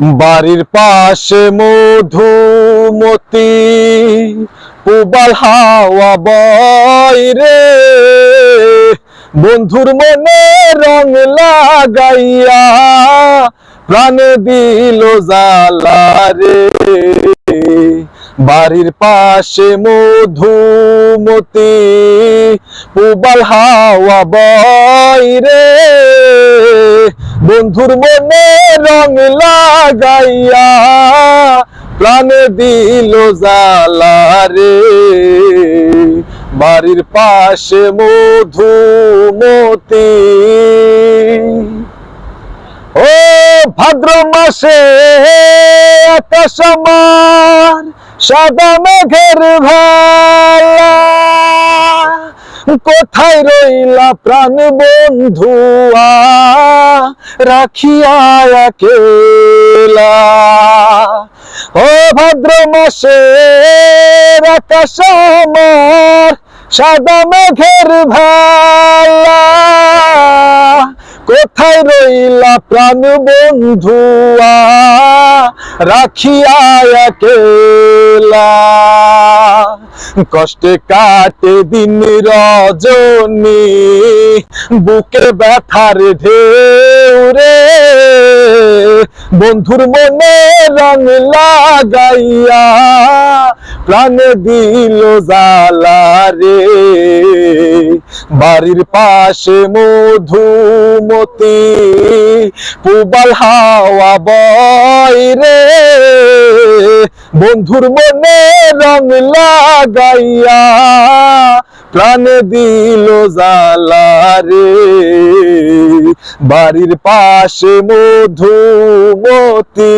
বাড়ির পাশে মধুমতি পুবাল হাওয়া বয়রে বন্ধুর মনে রং লাগাইয়া প্রাণে দিল জালা রে। বাড়ির পাশে মধুমতি পুবাল হাওয়া বয়রে বন্ধুর মনে রং লাগাইয়া প্রাণে দিল জালা রে। বাড়ির পাশে মধুমতি। ও ভাদ্র মাসে আকাশ আমার সাদা মেঘের ভালা কোথায় রইলা প্রাণ বন্ধুয়া? রাখিয়া একেলা। ও ভাদ্র মাসে আকাশ আমার, সাদা মেঘের ভালা। কোথায় রইলা প্রাণ বন্ধুয়া? রাখিয়া একেলা। কষ্টে কাটে দিন রজনী, বুকে ব্যথার ঢেউ রে। বন্ধুর মনে রং লাগাইয়া প্রাণে দিল জালা রে। বাড়ির পাশে মধুমতি, পুবাল হাওয়া বয় রে। বন্ধুর মনে রং লাগাইয়া প্রাণে দিল জালা রে। বাড়ির পাশে মধুমতি।